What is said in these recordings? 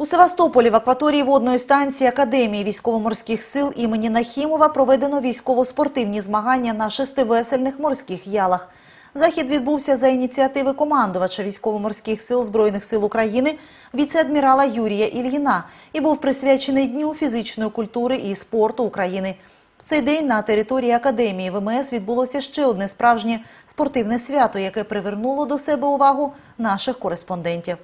У Севастополі в акваторії водної станції Академії військово-морських сил імені Нахімова проведено військово-спортивні змагання на шестивесельних морських ялах. Захід відбувся за ініціативи командувача військово-морських сил Збройних сил України віце-адмірала Юрія Ільїна і був присвячений Дню фізичної культури і спорту України. В цей день на території Академії ВМС відбулося ще одне справжнє спортивне свято, яке привернуло до себе увагу наших кореспондентів.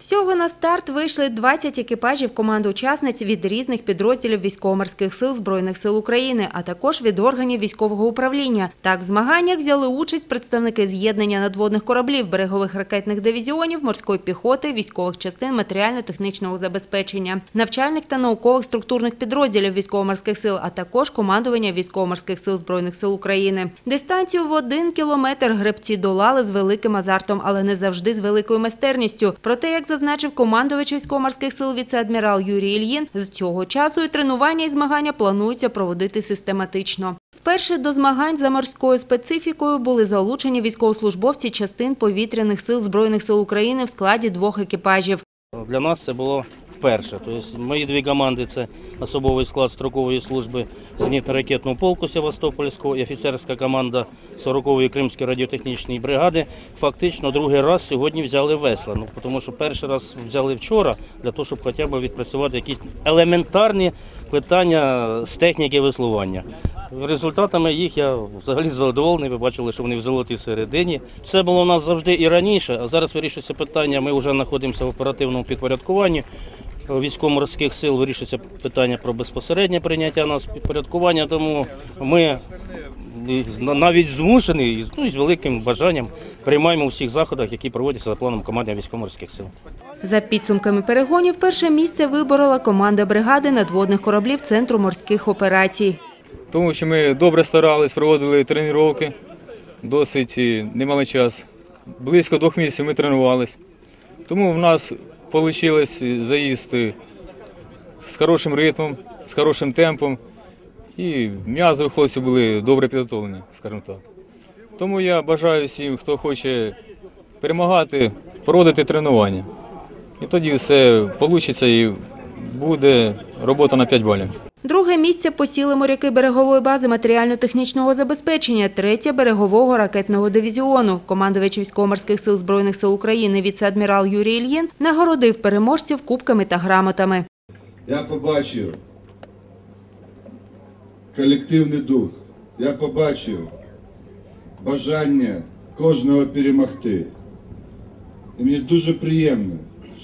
Всього на старт вийшли 20 екіпажів команд учасниць від різних підрозділів військово-морських сил Збройних сил України, а також від органів військового управління. Так, в змаганнях взяли участь представники з'єднання надводних кораблів, берегових ракетних дивізіонів, морської піхоти, військових частин матеріально-технічного забезпечення, навчальних та наукових структурних підрозділів військово-морських сил, а також командування військово-морських сил Збройних сил України. Дистанцію в один кілометр гребці долали з великим азартом, але не завжди з великою майстерністю. Проте, як зазначив командувач військово-морських сил віце-адмірал Юрій Ільїн, з цього часу і тренування і змагання планується проводити систематично. Вперше до змагань за морською специфікою були залучені військовослужбовці частин повітряних сил Збройних сил України в складі двох екіпажів. Для нас це було вперше. Тобто мої дві команди це особовий склад строкової служби зенітно-ракетного полку Севастопольського і офіцерська команда 40-ї Кримської радіотехнічної бригади. Фактично другий раз сьогодні взяли весла. Ну, тому що перший раз взяли вчора для того, щоб хоча б відпрацювати якісь елементарні питання з техніки веслування. Результатами їх я взагалі задоволений. Ви бачили, що вони в золотій середині. Це було у нас завжди і раніше, а зараз вирішується питання. Ми вже знаходимося в оперативному підпорядкуванні військово-морських сил. Вирішується питання про безпосереднє прийняття нас підпорядкування. Тому ми навіть змушені ну, з великим бажанням приймаємо у всіх заходах, які проводяться за планом команди військово-морських сил. За підсумками перегонів, перше місце виборола команда бригади надводних кораблів Центру морських операцій. Тому що ми добре старались, проводили тренування, досить немалий час. Близько двох місяців ми тренувалися. Тому в нас вийшло заїсти з хорошим ритмом, з хорошим темпом. І м'язи у хлопців були добре підготовлені, скажімо так. Тому я бажаю всім, хто хоче перемагати, проводити тренування. І тоді все вийде і буде робота на 5 балів. Друге місце посіли моряки берегової бази матеріально-технічного забезпечення, третє – берегового ракетного дивізіону. Командувач військово-морських сил Збройних сил України віце-адмірал Юрій Ільїн нагородив переможців кубками та грамотами. Я побачив колективний дух, я побачив бажання кожного перемогти. І мені дуже приємно,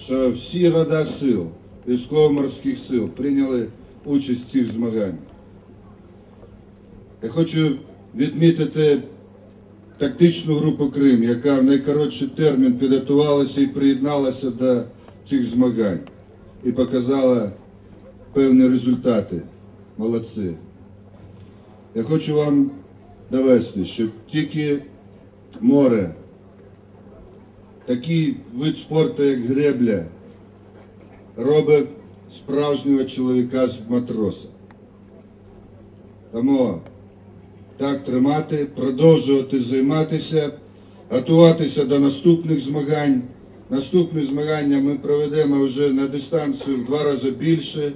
що всі рода сил, військово-морських сил прийняли участь в цих змаганнях. Я хочу відмітити тактичну групу Крим, яка в найкоротший термін підготувалася і приєдналася до цих змагань і показала певні результати. Молодці. Я хочу вам довести, що тільки море, такий вид спорту, як гребля, робить справжнього чоловіка з матроса. Тому так тримати, продовжувати займатися, готуватися до наступних змагань. Наступні змагання ми проведемо вже на дистанцію в два рази більше.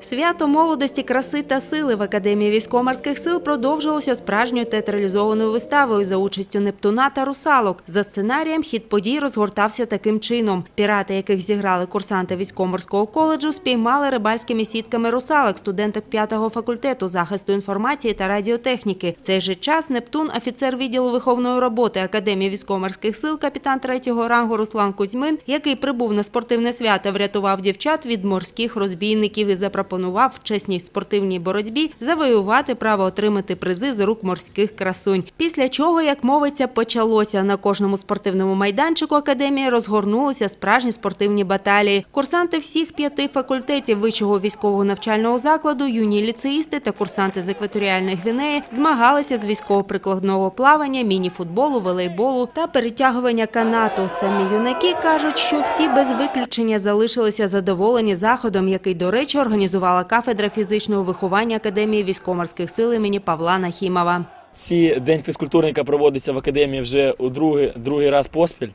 Свято молодості, краси та сили в Академії військово-морських сил продовжилося справжньою театралізованою виставою за участю Нептуна та русалок. За сценарієм хід подій розгортався таким чином. Пірати, яких зіграли курсанти військово-морського коледжу, спіймали рибальськими сітками русалок, студенток 5-го факультету захисту інформації та радіотехніки. В цей же час Нептун, офіцер відділу виховної роботи Академії військово-морських сил, капітан 3-го рангу Руслан Кузьмин, який прибув на спортивне свято, врятував дівчат від морських розбійників і запропонував запропонував чесній спортивній боротьбі завоювати право отримати призи з рук морських красунь. Після чого, як мовиться, почалося на кожному спортивному майданчику академії розгорнулися справжні спортивні баталії. Курсанти всіх п'яти факультетів вищого військового навчального закладу, юні ліцеїсти та курсанти з екваторіальної гвінеї змагалися з військово-прикладного плавання, міні-футболу, волейболу та перетягування канату. Самі юнаки кажуть, що всі без виключення залишилися задоволені заходом, який, до речі, організував організувала кафедра фізичного виховання Академії військово-морських сил імені Павла Нахімова. Ці день фізкультурника проводиться в академії вже у другий, другий раз поспіль.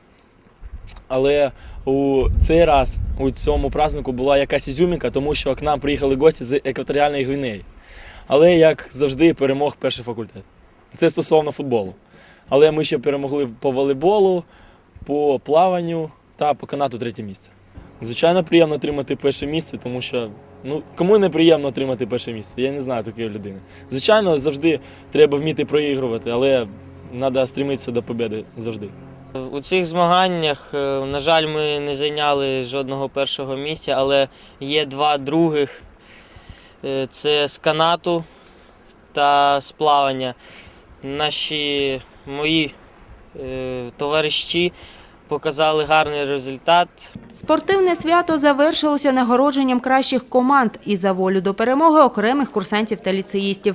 Але у цей раз у цьому празднику була якась ізюмінка, тому що к нам приїхали гості з екваторіальної Гвінеї. Але, як завжди, перемог перший факультет. Це стосовно футболу. Але ми ще перемогли по волейболу, по плаванню та по канату третє місце. Звичайно, приємно отримати перше місце, тому що ну, кому не приємно отримати перше місце? Я не знаю такої людини. Звичайно, завжди треба вміти проігрувати, але треба стремитися до победи завжди. У цих змаганнях, е, на жаль, ми не зайняли жодного першого місця, але є два других: Е, це з канату та з плавання. Наші мої е, товариші показали гарний результат. Спортивне свято завершилося нагородженням кращих команд і за волю до перемоги окремих курсантів та ліцеїстів.